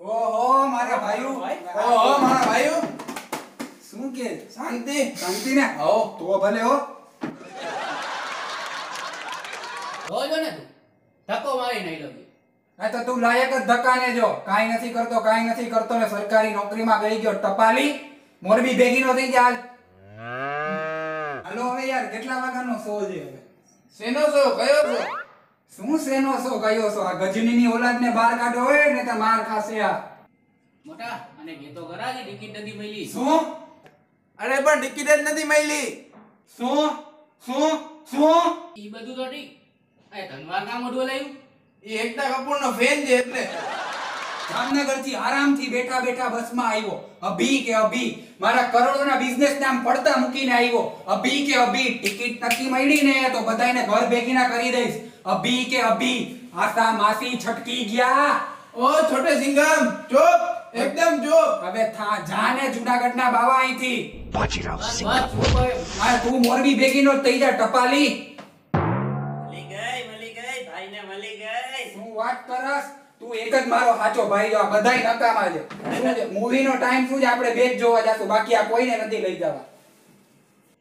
ઓહો મારા ભાઈઓ ઓહો મારા ભાઈઓ શું કે? શાંતિ? શાંતિ ને હો તો ભલે હો. જોજો ને તું. ધક્કો મારી નહીં લગી હા તો તું લાયક જ ધક્કાને જો. કાઈ નથી કરતો કાઈ નથી કરતો ને સરકારી નોકરીમાં ગઈ ગયો ટપાલી. મોરબી ભેગી નો થઈ ગયા. હાલો હવે યાર કેટલા વાગ્યાનો શો છે હવે? શેનો શો કયો શો શું શેનો શો કયો છો? આ ગજનીની ઓલાદને બહાર કાઢો હોય ને તો માર ખાશે આ. મોટા અને ગેતો કરાજી ટિકિટ નથી મળી. શું? અરે પણ ટિકિટ જ નથી મળી. શું? શું? શું? ઈ બધું તો ઠીક. એ ધનવાર કામ મોઢું લાવ્યું એ એકતા કપૂરનો ફેન છે એટલે. જામનગરથી આરામથી બેઠા બેઠા બસમાં આવ્યો. અભી કે અભી? મારા કરોડોના બિઝનેસ ને આમ પડતા મૂકીને આવ્યો. અભી કે અભી? ટિકિટ નક્કી મળી ને તો બધાને ઘર ભેગીના કરી દઈશ. અભી કે અભી? આસા માસી છટકી ગયા. ઓ છોટે સિંગમ ચોપ એકદમ ચોપ. હવે થા જાને જુનાગઢના બાવા અહીંથી. બસ બસ ચૂપ આ તું મોરબી ભેગીનો નો થઈ જા ટપાલી. મળી ગઈ મળી ગઈ ભાઈને મળી ગઈ. શું વાત કરસ? તું એક જ મારો સાચો ભાઈ જો આ બધાય નકામા છે. શું છે? મૂવીનો ટાઈમ શું છે? આપણે બે જ જોવા જાશું. બાકી આ કોઈને નથી લઈ જવા.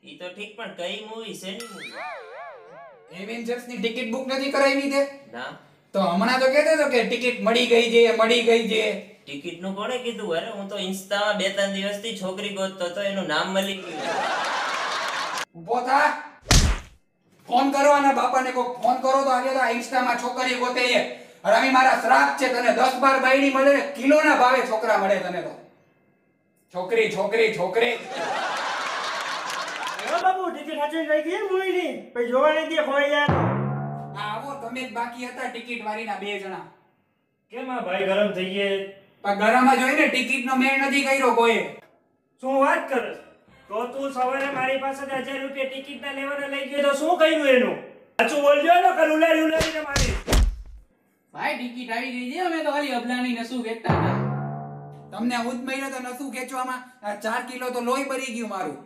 ઈ તો ઠીક પણ કઈ મૂવી શેની મૂવી એવેન્જર્સની ટિકિટ બુક નથી કરાવી તે? ના. તો હમણાં તો કહેતો હતો કે ટિકિટ મળી ગઈ છે મળી ગઈ છે. ટિકિટનું કોણે કીધું? અરે હું તો ઇન્સ્ટામાં બે ત્રણ દિવસથી છોકરી ગોતતો તો એનું નામ મળી ગયું. ઊભો થા. ફોન કરો અને બાપાને કોક ફોન કરો તો આજે તો આ ઇન્સ્ટામાં છોકરી ગોતે છે. રમી મારા શ્રાપ છે તને દસ બાર બાયડી મળે ને કિલોના ભાવે છોકરા મળે તને તો. છોકરી છોકરી છોકરી. બાબુ ટિકિટ સાચી રહી ગઈ મૂવીની પછી જોવા નહીં દે ખોઈ યાર આવો તમે જ બાકી હતા ટિકિટ વાળીના બે જણા. કેમ આ ભાઈ ગરમ થઈ ગયે પણ ગરામાં જોઈને ટિકિટ નો મેળ નથી કર્યો કોઈ શું વાત કરસ તો તું સવારે મારી પાસે 1000 રૂપિયા ટિકિટ ના લેવાના લઈ ગયો તો શું કર્યું એનું? સાચું બોલજો ને કલ ઉલારી ઉલારીને મારી ભાઈ ટિકિટ આવી ગઈ છે. અમે તો ખાલી અબલાની નસું વેચતા હતા? તમને ઉદ મહિનો તો નસું ખેંચવામાં. આ ચાર કિલો તો લોહી ભરી ગયું મારું.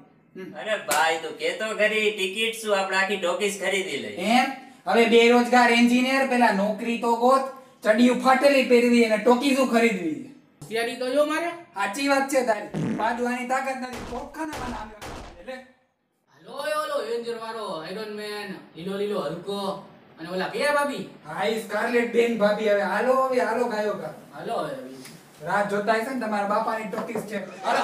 અરે ભાઈ તો કેતો ખરી ટિકિટ શું? આપણે આખી ટોકીસ ખરીદી લઈ એમ? હવે બેરોજગાર એન્જિનિયર પેલા નોકરી તો ગોત ચડિયું ફાટેલી પહેરવી અને ટોકીઝું ખરીદવી. હોશિયારી તો જો મારે. સાચી વાત છે તારી. બાંધવાની તાકાત નથી. ચોખ્ખાના બનાવ્યો એટલે હલો ઓલો એવેન્જર વાળો આયરન મેન લીલો લીલો હલકો. અને ઓલા કે ભાભી? હાઈ સ્કારલેટ બેન ભાભી. હવે હાલો હવે હાલો ગાયો કા હાલો રાત જોતા હશે ને તમારા બાપાની ટોકીઝ છે. હાલો.